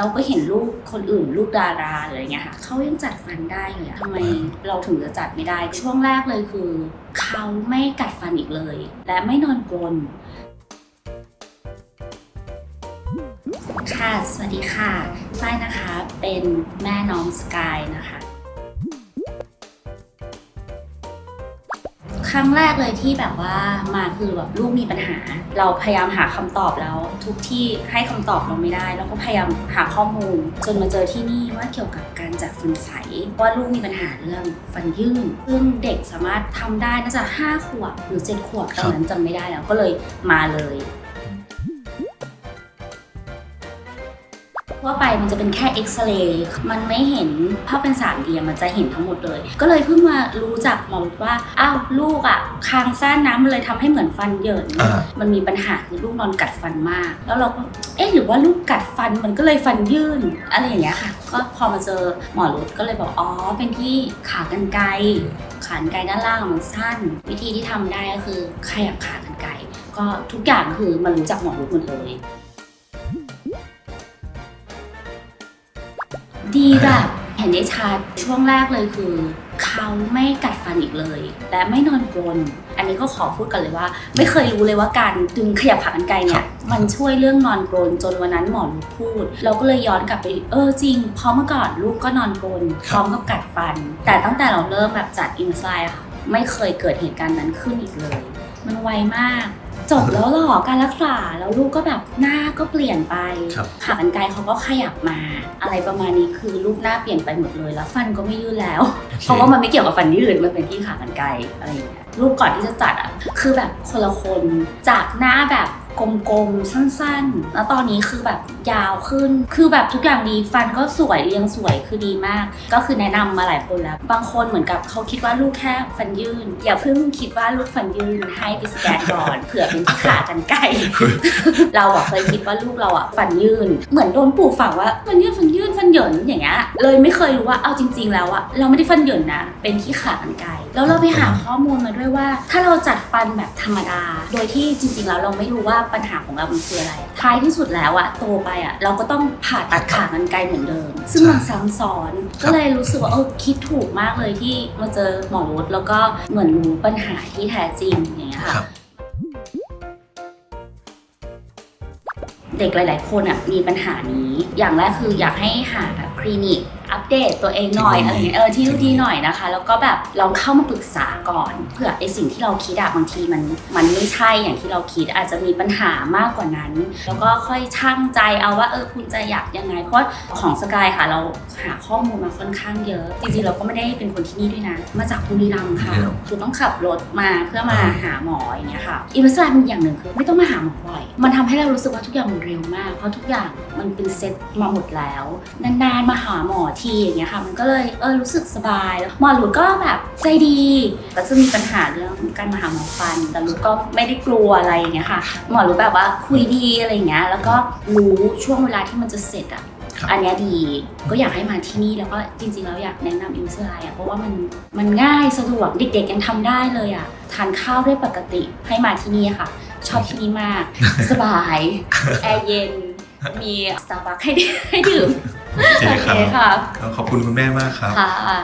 เราก็เห็นลูกคนอื่นลูกดาราอะไรเงี้ยค่ะเขายังจัดฟันได้เลยอะทำไมเราถึงจะจัดไม่ได้ ช่วงแรกเลยคือ เขาไม่กัดฟันอีกเลย และไม่นอนกรนค่ะ สวัสดีค่ะฝ้ายนะคะ เป็นแม่น้องสกายนะคะ ครั้งแรกเลยที่แบบว่ามาคือแบบลูกมีปัญหา เราพยายามหาคำตอบแล้ว ทุกที่ให้คำตอบเราไม่ได้ เราก็พยายามหาข้อมูล จนมาเจอที่นี่ว่าเกี่ยวกับการจัดฟันใสว่าลูกมีปัญหาเรื่องฟันยื่นซึ่งเด็กสามารถทำได้น่าจะ5ขวบหรือ7ขวบตอนนั้นจำไม่ได้แล้วก็เลยมาเลย ทั่วไปมันจะเป็นแค่เอ็กซเรย์มันไม่เห็นภาพเป็นสามเดียมันจะเห็นทั้งหมดเลย ก็เลยเพิ่งมารู้จักหมอว่าอ้าวลูกอะ่ะคางสั้นนะมันเลยทำให้เหมือนฟันเหยินอ่ามันมีปัญหาคือลูกนอนกัดฟันมาก แล้วเราก็เอ๊ะหรือว่าลูกกัดฟันมันก็เลยฟันยื่นอะไรอย่างเงี้ยค่ะ ก็พอมาเจอหมอรุดก็เลยบอกอ๋อเป็นที่ขากรรไกรขากรรไกรด้านล่างมันสั้น วิธีที่ทำได้ก็คือขยับขากรรไกรก็ทุกอย่างคือมันรู้จักหมอรุดหมดเลย ดีแบบเห็นได้ชัดช่วงแรกเลยคือ เขาไม่กัดฟันอีกเลย และไม่นอนกรนอันนี้ก็ขอพูดกันเลยว่า ไม่เคยรู้เลยว่าการดึงขยับขากรรไกรเนี่ยมันช่วยเรื่องนอนกรนจนวันนั้นหมอรู้พูด เราก็เลยย้อนกลับไปเออจริงเพราะเมื่อก่อนลูกก็นอนกรนพร้อมกับกัดฟัน แต่ตั้งแต่เราเริ่มแบบจัดอินไซด์ค่ะไม่เคยเกิดเหตุการณ์นั้นขึ้นอีกเลย มันไวมาก จบแล้วเหรอการรักษาแล้วลูกก็แบบหน้าก็เปลี่ยนไปครับ ขากรรไกรเขาก็ขยับมา อะไรประมาณนี้คือรูปหน้าเปลี่ยนไปหมดเลยแล้วฟันก็ไม่ยื่นแล้ว เพราะว่ามันไม่เกี่ยวกับฟันยืดมันเป็นที่ขากรรไกรอะไรอย่างเงี้ยรูปก่อนที่จะจัดอะคือแบบคนละคนจากหน้าแบบ กลมๆ สั้นๆ แล้วตอนนี้คือแบบยาวขึ้น คือแบบทุกอย่างดีฟันก็สวยเรียงสวยคือดีมาก ก็คือแนะนำมาหลายคนแล้ว บางคนเหมือนกับเขาคิดว่าลูกแค่ฟันยื่นอย่าเพิ่งคิดว่าลูกฟันยื่นให้ไปสแกนก่อนเผื่อเป็นขากรรไกรเราอะเคยคิดว่าลูกเราอะฟันยื่นเหมือนโดนปลูกฝังว่าฟันยื่นฟันยื่นฟันเหยินอย่างเงี้ยเลยไม่เคยรู้ว่าเอาจริง ๆ แล้วอะเราไม่ได้ฟันเหยินนะเป็นที่ขากรรไกรแล้วเราไปหาข้อมูลมาด้วยว่า ถ้าเราจัดฟันแบบธรรมดา โดยที่จริง ๆ แล้วเราไม่รู้ว่าปัญหาของเรามันคืออะไร ท้ายที่สุดแล้วอะโตไปอะเราก็ต้องผ่าตัดขากรรไกรเหมือนเดิม ซึ่งมันซ้ำซ้อน ก็เลยรู้สึกว่าเออคิดถูกมากเลยที่มาเจอหมอรุดแล้วก็เหมือนรู้ปัญหาที่แท้จริงอย่างเงี้ยค่ะครับเด็กหลาย ๆ คนอะมีปัญหานี้ อย่างแรกคืออยากให้หาแบบคลินิกอัป เดตตัวเองหน่อยที่อะไรดีเงี้ยเออที่รู้ดีหน่อยนะคะ แล้วก็แบบลองเข้ามาปรึกษาก่อนเผื่อไอสิ่งที่เราคิดอะบางทีมันมันไม่ใช่อย่างที่เราคิดอาจจะมีปัญหามากกว่านั้น แล้วก็ค่อยช่างใจเอาว่าเออคุณจะอยากยังไง เพราะของสกายค่ะเราหาข้อมูลมาค่อนข้างเยอะ จริงๆเราก็ไม่ได้เป็นคนที่นี่ด้วยนะ มาจากบุรีรัมย์ค่ะบุรีรัมย์คือต้องขับรถมาเพื่อมาหาหมออย่างเงี้ยค่ะอีเวนต์มันอย่างหนึ่งคือไม่ต้องมาหาหมอบ่อย มันทำให้เรารู้สึกว่าทุกอย่างมันเร็วมาก เพราะทุกอย่างมันเป็นเซ็ตมาหมดแล้วนานๆมาหาหมอทีอย่างเงี้ยค่ะ มันก็เลยเออรู้สึกสบายแล้วหมอหลุดก็แบบใจดีก็จะมีปัญหาเรื่องการมาหาหมอฟัน แต่หลุดก็ไม่ได้กลัวอะไรอย่างเงี้ยค่ะ หมอหลุดแบบว่าคุยดีอะไรอย่างเงี้ย แล้วก็รู้ช่วงเวลาที่มันจะเสร็จอะครับอันเนี้ยดีก็อยากให้มาที่นี่แล้วก็จริงๆแล้วอยากแนะนำอินเซอร์ไลอะเพราะว่ามันมันง่ายสะดวกเด็กๆยังทำได้เลยอะทานข้าวได้ปกติให้มาที่นี่ค่ะ ชอบที่นี่มาก สบายแอร์เย็น มีสตาร์บัคให้ให้ดื่มโอเคโอคเครับค่ะขอบคุณคุณแม่มากครับ ค่ะ